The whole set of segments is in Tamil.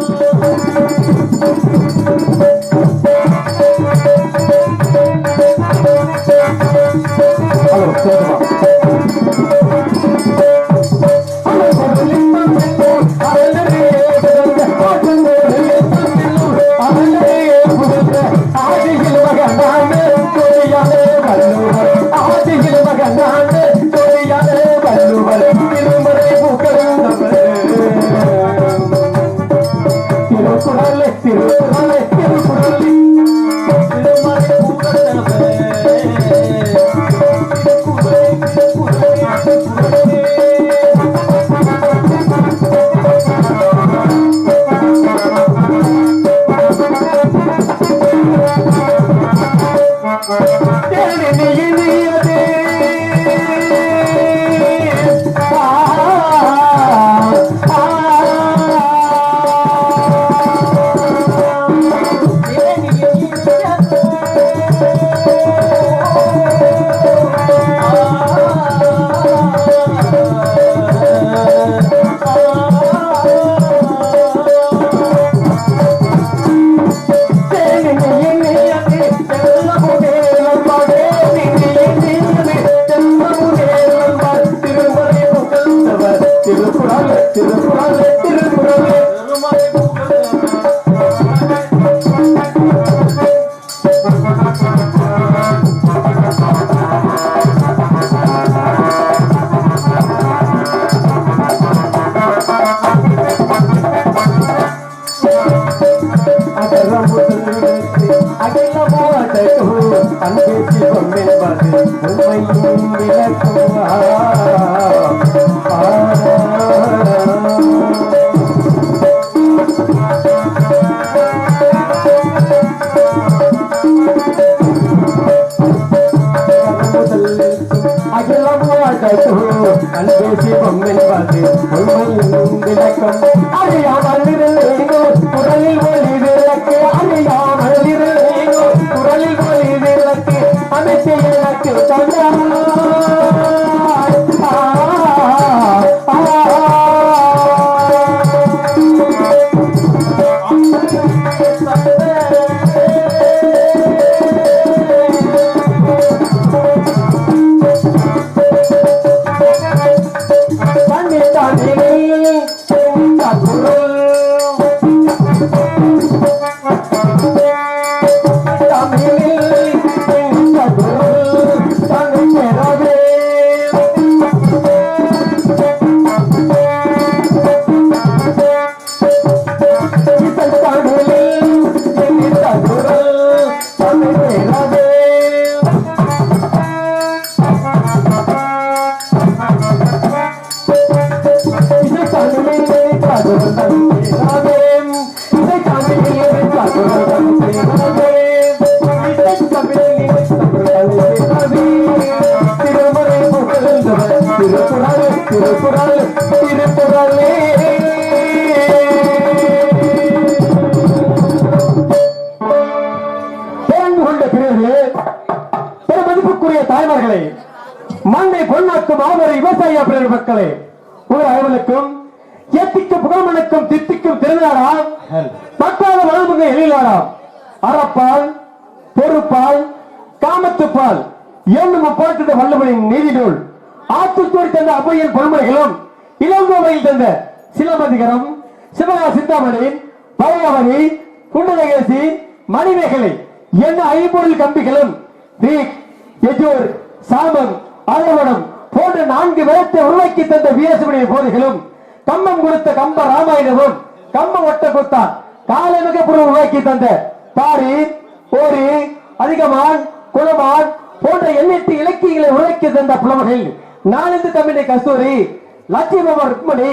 Thank you. அகிலமோ அதோ அன்பேசி பொம்மென்பது உண்மையும் விளக்கம் அறியாமல் இருந்தேனோ பிறர்களே பெருமதிப்புக்குரிய தாய்மார்களே மண்ணை பொன்னாக்கும் மாபெரும் விவசாய பிறர் மக்களே உங்கள் அனைவருக்கும் எத்திக்கும் புகழ்மனுக்கும் தித்திக்கும் திருநாளாம் பக்காத வளமுக எழிலாராம் அறப்பால் பொறுப்பால் காமத்துப்பால் என்னும் போட்டது வல்லவனின் நீதி நூல் ஆத்துத்தோடு தந்த அவ்வையின் பொன்முறைகளும் இளங்கோவையில் தந்த சிலம்பதிகரம் சிவகா சிந்தாமணி பழையவதி குண்டலகேசி மணிமேகலை என்ன ஐம்பொருள் கம்பிகளும்? வீக் எஜூர் சாமம் ஆலவனம் போன்ற நான்கு வேதத்தை உருவாக்கி தந்த வீரசுமணிய போதைகளும் கம்பம் கொடுத்த கம்ப ராமாயணமும் கம்ப ஒட்ட குத்தா காலமிக பொருள் உருவாக்கி தந்த பாரி ஓரி அதிகமான் குலமான் போன்ற எண்ணெட்டு இலக்கியங்களை உருவாக்கி தந்த புலவர்கள் நாலந்து தமிழை கஸ்தூரி லட்சுமி ருக்மணி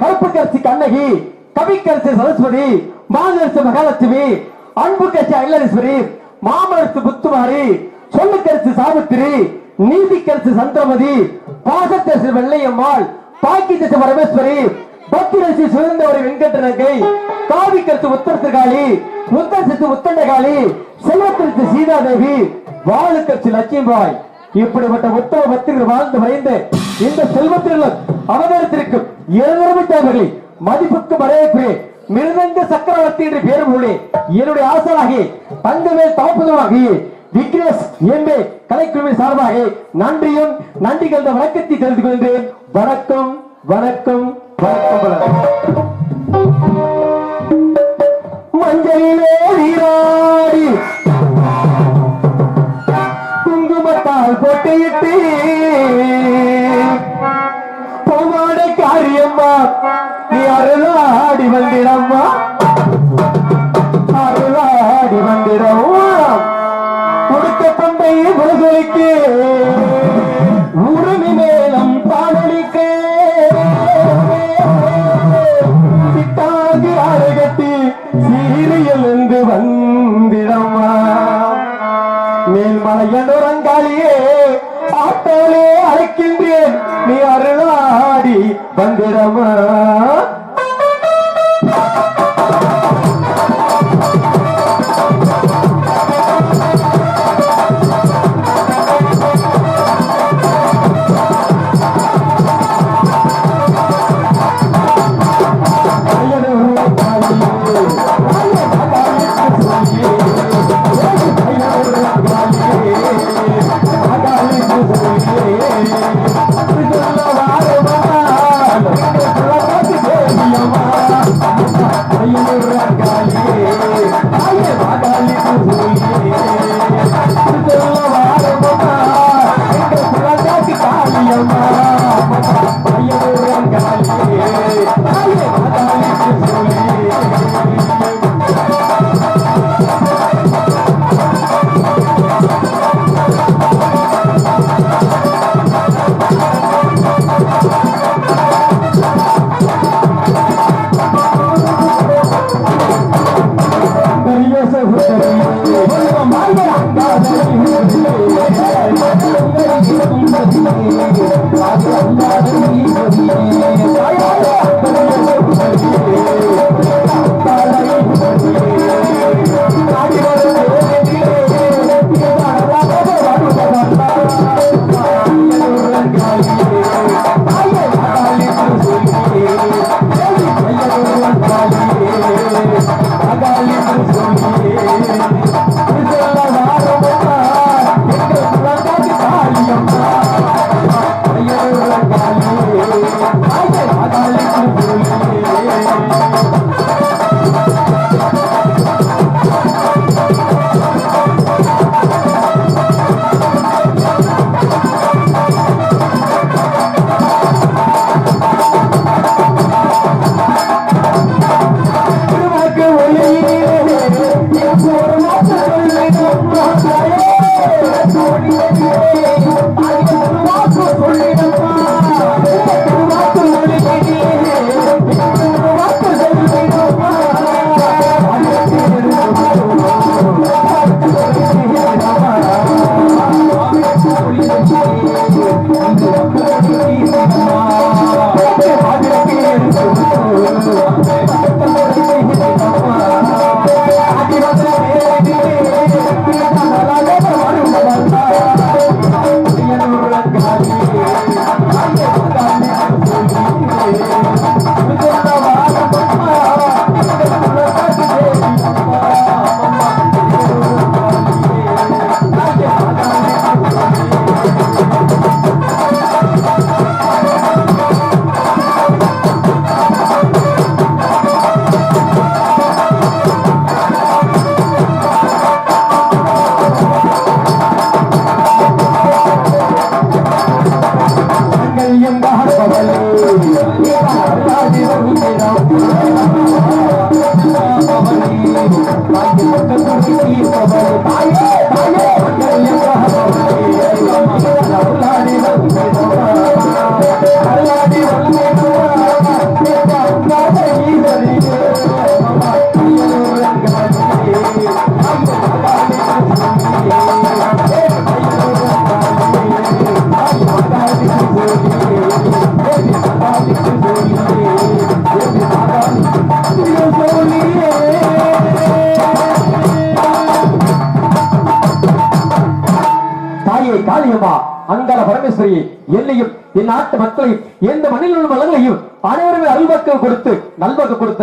கருப்புக்கரசி கண்ணகி கவிக்கரசி சரஸ்வதி மாதரசி மகாலட்சுமி அன்பு கட்சி ஐலரீஸ்வரி மாமரசு புத்துமாரி சொல்லுக்கரசு சாவித்திரி நீதிக்கரசு சந்திரமதி பாசத்தரசு வெள்ளையம்மாள் பாக்கித்தரசு பரமேஸ்வரி பக்திரசி சுதந்திரவரி வெங்கடநங்கை காவிக்கரசு உத்தரசுகாளி முத்தரசு உத்தண்டகாளி செல்வத்தரசு சீதாதேவி வாழுக்கரசு லட்சுமிபாய் இப்படிப்பட்ட உத்தம பக்தர்கள் வாழ்ந்து மறைந்து இந்த செல்வத்திலும் அவதரித்திருக்கும் இருநூறு மதிப்புக்கு மறையக்குரிய மிருதங்க சக்கரவர்த்தி என்று பெயர் உள்ளே. என்னுடைய ஆசராகி தங்கவேல் தவப்புதமாகி விக்னேஷ் எம்பே கலைக்குழுவின் சார்பாக நன்றியும் நன்றி கலந்த வணக்கத்தை தெரிந்து கொள்கிறேன் வணக்கம் வணக்கம் வணக்கம் மஞ்சளிலே நீராடி குங்குமத்தால் பொட்டையிட்டு பொமாட காரியம்மா நீ அருளாடி வந்திடம்மா. முருகனுக்கு உரிமை மேலம் பாடலிக்கு சிட்டாகி அழகட்டி சீரியல் என்று வந்திடம்மா. மேல்மலையனுரங்காளியே ஆட்டாலே அழைக்கின்றேன். நீ அருளாடி வந்திடமா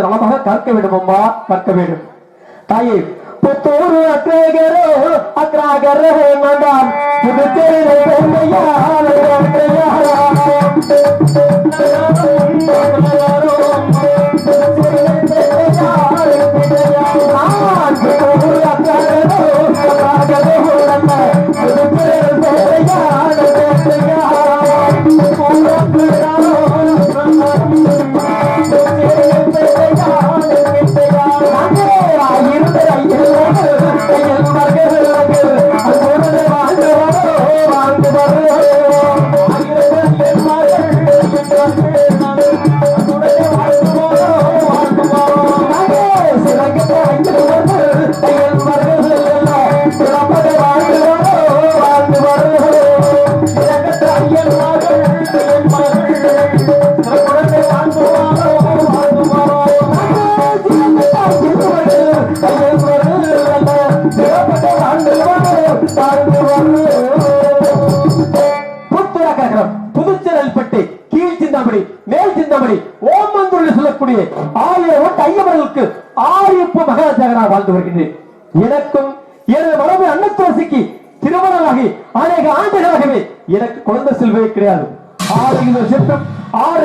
நல்வாக்கு கற்க வேண்டும் அம்மா கற்க வேண்டும். தாயே புத்தூர் அக்ரேகரோ அக்ராகரோ மண்டாம் புதுச்சேரி பெருமையால்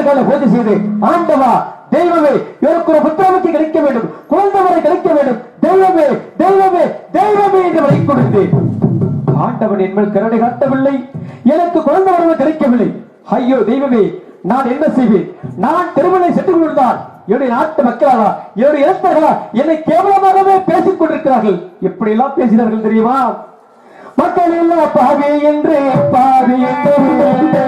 ஆறு கால பூஜை செய்து ஆண்டவா தெய்வமே எனக்கு ஒரு புத்திரமத்தை கிடைக்க வேண்டும் குழந்தை வரை கிடைக்க வேண்டும். தெய்வமே தெய்வமே தெய்வமே என்று வரை கொடுத்தேன் ஆண்டவன் என் மேல் கருணை காட்டவில்லை. எனக்கு குழந்தை வரவு கிடைக்கவில்லை. ஐயோ தெய்வமே நான் என்ன செய்வேன்? நான் திருமணை சென்று கொண்டிருந்தான் என்னுடைய நாட்டு மக்களாளா என்னுடைய இனத்தர்களா என்னை கேவலமாகவே பேசிக் கொண்டிருக்கிறார்கள். எப்படி எல்லாம் பேசினார்கள் தெரியுமா? மக்கள் எல்லாம் பாவி என்று பாவி என்று பாவி என்று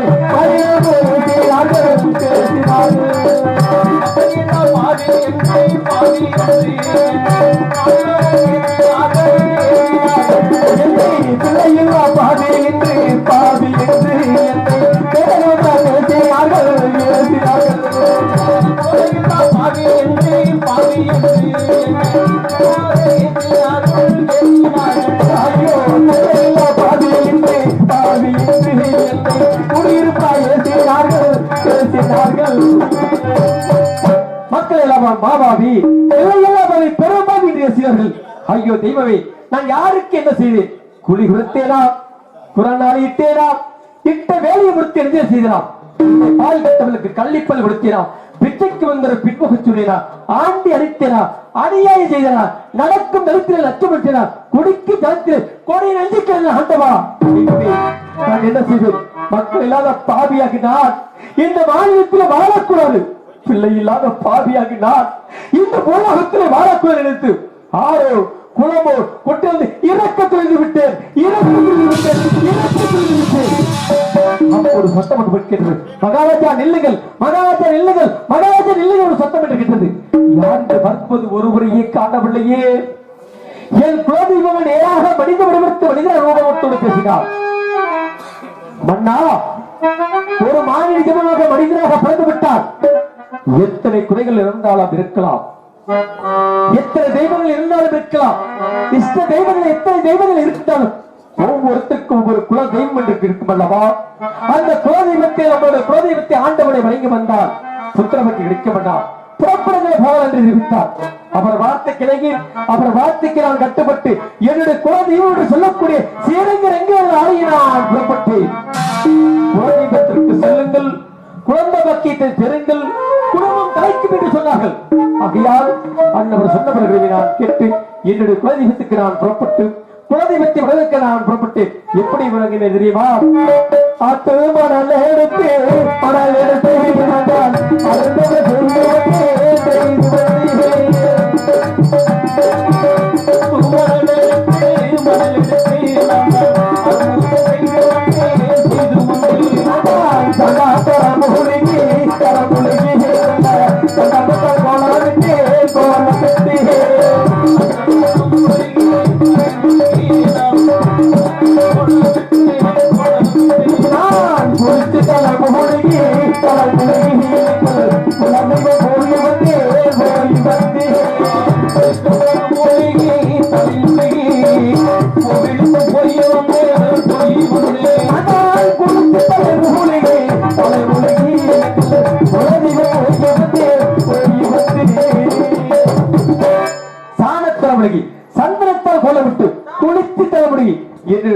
மக்கள் எல்லாம் மாபாவி பேசினார்கள் ஐயோ தெய்வமே நான் யாருக்கு என்ன செய்தேன்? குழி கொடுத்தேனா குரநாளி இட்டேனா இட்ட வேலையை முடித்து என்ன செய்தனாம்? பால் கட்டவர்களுக்கு கள்ளிப்பல் கொடுத்தேனா பிச்சைக்கு வந்தவர் பின்புக சொல்லினா ஆண்டி அடித்தேனா அநியாயம் செய்தனா நடக்கும் நெருத்தில் அச்சமிட்டேனா குடிக்கு தளத்தில் கொடை நஞ்சிக்கிறேன் ஆண்டவா? நான் என்ன செய்வேன் மக்கள் இல்லாத பாவியாகினார் இந்த மாநிலத்தில் வாழக்கூடாது. பிள்ளை இல்லாத பாவியாகி நான் இந்த உலகத்தில் வாழக்கூட நினைத்து ஆரோ குளமோ கொட்டிருந்து இறக்க தொழிந்து விட்டேன். இறக்க தொழிந்து விட்டேன். இறக்க தொழிந்து விட்டேன். ஒரு சத்தம் ஒன்று கேட்கிறது மகாராஜா நில்லுங்கள் மகாராஜா நில்லுங்கள் மகாராஜா நில்லுங்கள் ஒரு சத்தம் என்று கேட்டது. யாருக்கு பார்ப்பது ஒருவரையே காணவில்லையே. என் குலதெய்வம் நேராக மனித வடிவத்து மனித ரூபத்தோடு பேசினார். மன்னா ஒரு மாநில ஜனமாக மனிதனாக பிறந்து விட்டார். எத்தனை குறைகள் இருந்தாலும் இருக்கலாம். எத்தனை தெய்வங்கள் இருந்தாலும் இருக்கலாம். இஷ்ட தெய்வங்கள் எத்தனை தெய்வங்கள் இருந்தாலும் ஒவ்வொருத்தருக்கும் ஒவ்வொரு குல தெய்வம் என்று இருக்கும் அல்லவா? அந்த குலதெய்வத்தை நம்மளுடைய குலதெய்வத்தை ஆண்டவனை வணங்கி வந்தால் புத்திரமக்கு கிடைக்க வேண்டாம் புறப்படுதே போகலாம் என்று தெரிவித்தார் அவர் வார்த்தை கிழங்கி அவர் வார்த்தைக்கு நான் கட்டுப்பட்டு என்னுடைய குலதெய்வம் என்று சொல்லக்கூடிய சீரங்கர் எங்கே ஆகி புறப்பட்டு குலதெய்வத்திற்கு செல்லுங்கள். குழந்தை பக்கியத்தை பெறுங்கள். குடும்பம் தலைக்கும் என்று சொன்னார்கள். ஆகையால் அன்னவர் சொன்னவர்களை நான் கேட்டு என்னுடைய குலதெய்வத்துக்கு நான் புறப்பட்டு குலதெய்வத்தை வளர்க்க நான் புறப்பட்டு எப்படி விளங்கினேன் தெரியுமா? ஆட்டு மணல் எடுத்து மணல் எடுத்து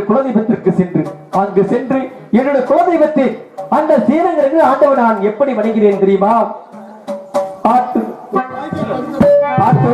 குலதெய்வத்திற்கு சென்று அங்கு சென்று என்னுடைய குலதெய்வத்தை அந்த சீரங்கருக்கு ஆண்டவன் நான் எப்படி வணங்கினேன் தெரியுமா பார்த்து பார்த்து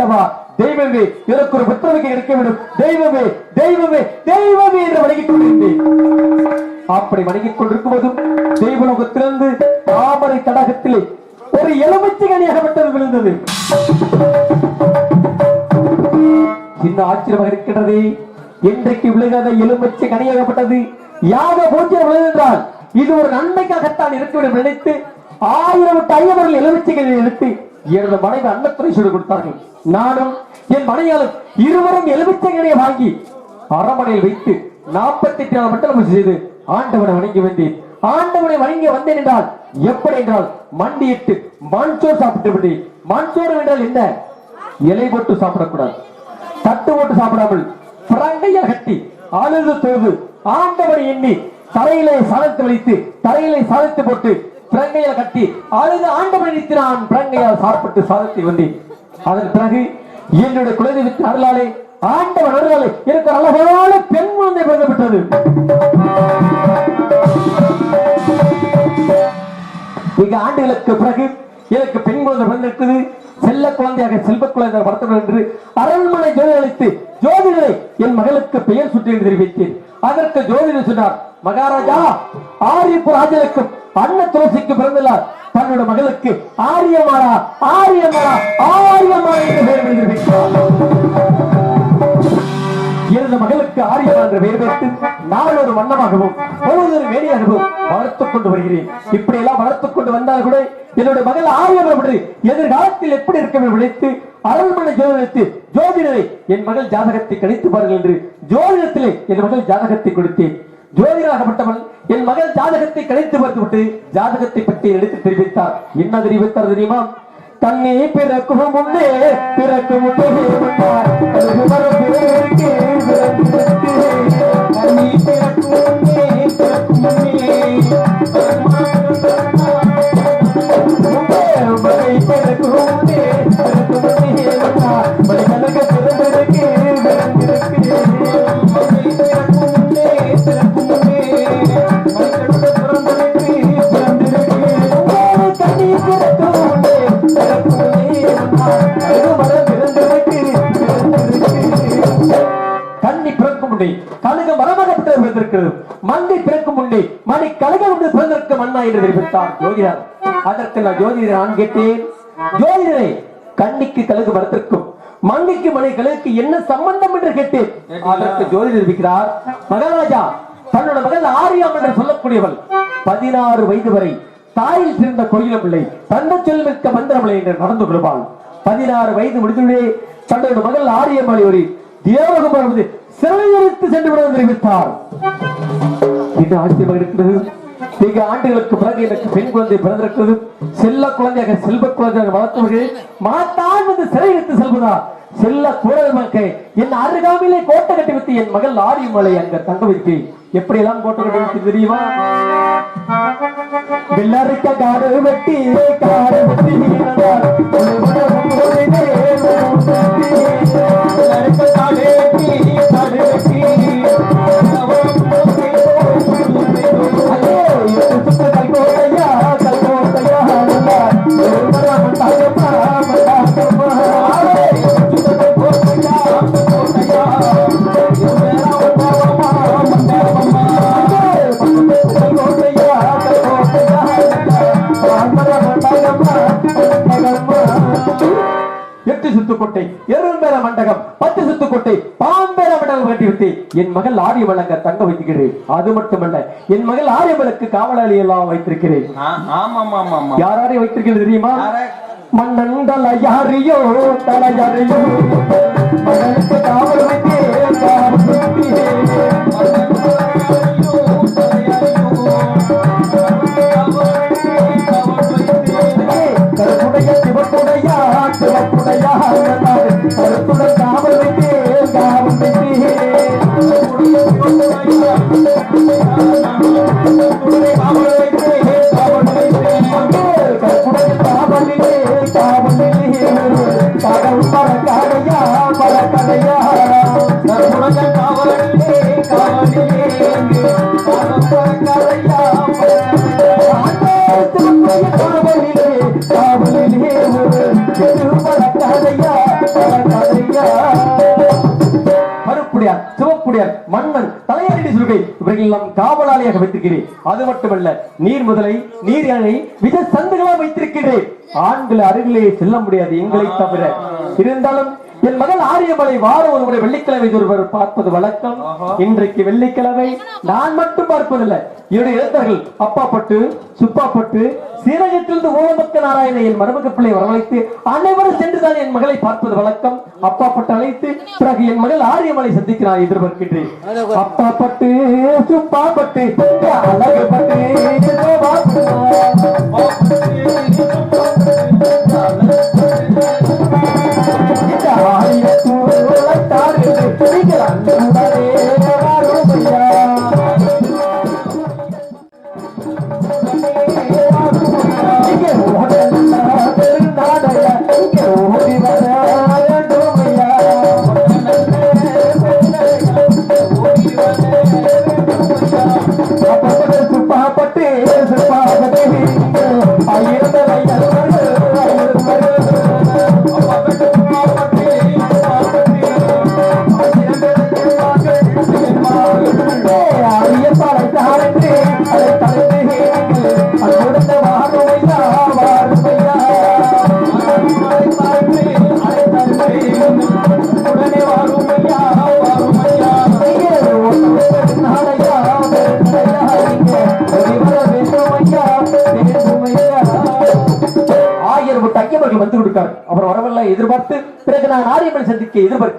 ஆண்டவா தெய்வமே எனக்கு ஒரு புத்திரனுக்கு இருக்க வேண்டும். தெய்வமே தெய்வமே தெய்வமே என்று வணங்கிக் கொண்டிருந்தேன். அப்படி வணங்கிக் கொண்டிருக்கும் போதும் தெய்வலோகத்திலிருந்து தாமரை தடாகத்திலே ஒரு எலுமிச்சை விட்டது விழுந்தது. சின்ன ஆச்சரியமாக இருக்கின்றது இன்றைக்கு விழுகாத எலுமிச்சை கனியாகப்பட்டது யாக பூஜ்யம் விழுந்தால் இது ஒரு நன்மைக்காகத்தான் இருக்க வேண்டும் நினைத்து ஆயிரம் விட்டு ஐயவர்கள் எலுமிச்சைகளை எடுத்து எனது மனைவி அன்னத்துறை சொல்லி கொடுத்தார்கள். நானும் என் மனையாலும் இருவரும் எலுமிச்சை வாங்கி அரமனையில் வைத்து நாற்பத்தி எட்டு நாள் மண்டலம் செய்து ஆண்டவனை வணங்கி வந்தேன். ஆண்டவனை வணங்கி வந்தேன் என்றால் எப்படி என்றால் மண்டியிட்டு மண்சோர் சாப்பிட்டு விட்டு மண்சோறு என்றால் என்ன? இலை போட்டு சாப்பிடக்கூடாது. தட்டு போட்டு சாப்பிடாமல் பிறங்கையா கட்டி அழுது தொழுது ஆண்டவனை எண்ணி தரையிலே சாதத்து வைத்து தரையிலே சாதத்து போட்டு பிறங்கையில கட்டி அழுது ஆண்டவனை நிறுத்தி நான் சாப்பிட்டு சாதத்தை வந்தேன். அதன் பிறகு என்னுடைய குலதெய்வத்தின் அருளாலே ஆண்டவன் அருளாலே எனக்கு ஒரு அழகான பெண் குழந்தை பிறந்தப்பட்டது மிக ஆண்டுகளுக்கு பிறகு எனக்கு பெண் குழந்தை பிறந்திருக்குது செல்ல குழந்தையாக செல்வ குழந்தை வளர்த்தவர் என்று அரண்மனை ஜோதி அளித்து ஜோதிடரை என் மகளுக்கு பெயர் சுற்றி என்று தெரிவித்தேன் அதற்கு ஜோதிடர் சொன்னார் மகாராஜா ஆரியப்பு ராஜனுக்கும் அண்ண துளசிக்கு பிறந்துள்ளார் தன்னோட மகளுக்கு ஆரியமாரா? ஆரியமாரா? ஆரியமாரா என்று பெயர் வைத்திருக்கிறார். எனது மகளுக்கு ஆரியமா என்று பெயர் வைத்து நான் ஒரு வண்ணமாகவும் பொழுதொரு வேலையாகவும் வளர்த்துக் கொண்டு வருகிறேன். இப்படி எல்லாம் வளர்த்துக் கொண்டு வந்தால் கூட என்னுடைய மகள் ஆரியப்படி எதிர்காலத்தில் எப்படி இருக்க விளைத்து நினைத்து அரண்மனை ஜோதிடத்தை ஜோதிடரை என் மகள் ஜாதகத்தை கணித்து பாருங்கள் என்று ஜோதிடத்திலே என் மகள் ஜாதகத்தை கொடுத்தேன். ஜோதிடராகப்பட்டவன் என் மகள் ஜாதகத்தை கணித்து பார்த்துவிட்டு ஜாதகத்தை பற்றி எடுத்து தெரிவித்தார். என்ன தெரிவித்தார் தெரியுமா? தன்னை பிறக்கும் முன்னே பிறக்கும் முன்னே. கண்ணி பிறக்கும் உண்டே கழுக மரமாகப்பட்டு பிறந்திருக்கிறது. மண்ணி பிறக்கும் உண்டே மணி கழுக வந்து பிறந்திருக்க மண்ணா என்று தெரிவித்தார் ஜோதிடர். அதற்கு நான் ஜோதிடர் நான் கேட்டேன். ஜோதிடரே கண்ணிக்கு கழுகு மரத்திற்கும் மங்கைக்கு மலை கழுகுக்கு என்ன சம்பந்தம் என்று கேட்டேன். அதற்கு ஜோதிடர் இருக்கிறார். மகாராஜா தன்னோட மகள் ஆரியாம் என்று சொல்லக்கூடியவள். பதினாறு வயது வரை தாயில் பிறந்த கோயிலும் இல்லை. தந்த செல்மிக்க மந்திரமில்லை என்று நடந்து கொள்வாள். பதினாறு வயது முடிந்துள்ளே தன்னோட மகள் ஆரியமலை ஒரு தேவகம் வருவது சிறையெடுத்து சென்று விட தெரிவித்தார். இது ஆச்சரியமாக இருக்கிறது. மிக ஆண்டுகளுக்கு பிறகு எனக்கு பெண் குழந்தை பிறந்திருக்கிறது. செல்ல குழந்தையாக செல்வ குழந்தையாக வளர்த்தவர்கள் மாத்தான் வந்து சிறை எடுத்து செல்வதா செல்ல குரல் மக்கள் என் அருகாமையிலே கோட்டை கட்டி வைத்து என் மகள் ஆரியமலை அங்க தங்க வைத்து எப்படி எல்லாம் கோட்டை கட்டி வைத்து தெரியுமா? வெள்ளரிக்க காடு வெட்டி காடு வெட்டி எட்டு சுத்துக்கோட்டை எரும்பேர மண்டகம் பத்து சுத்துக்கோட்டை பாம்பேர மண்டலம் கட்டிவிட்டு என் மகள் ஆரிய தங்க வைத்துக்கிறேன் அது மட்டுமல்ல என் மகள் ஆரியவளுக்கு காவலாளி எல்லாம் வைத்திருக்கிறேன். யார் யாரை வைத்திருக்கிறது தெரியுமா? மன்னன் தலை யாரையோ காவல் வைத்தே மன்னன் தலையாரி சுருகை இவர்கள் காவலாளியாக வைத்திருக்கிறேன். அது மட்டுமல்ல நீர் முதலை நீர் யானை வித சந்துகளாக வைத்திருக்கிறேன். ஆண்கள் அருகிலே செல்ல முடியாது எங்களை தவிர. இருந்தாலும் என் மகள் ஆரியமலை வாரம் ஒரு முறை வெள்ளிக்கிழமை ஒருவர் பார்ப்பது வழக்கம். இன்றைக்கு வெள்ளிக்கிழமை. நான் மட்டும் பார்ப்பதில்லை. என்னுடைய இளைஞர்கள் அப்பா பட்டு சுப்பா பட்டு சீரகத்திலிருந்து ஓமக்க நாராயண என் மருமக பிள்ளை வரவழைத்து அனைவரும் சென்றுதான் என் மகளை பார்ப்பது வழக்கம். அப்பா பட்டு அழைத்து பிறகு என் மகள் ஆரியமலை சந்திக்க நான் எதிர்பார்க்கின்றேன் அப்பா பட்டு சுப்பா பட்டு அழகு பட்டு. சுப்பாப்பட்டு ஐயந்தலை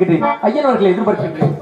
எதிர்பார்த்து எதிர்பார்க்கிறேன் ஐயன் அவர்களை எதிர்பார்க்கின்றேன்.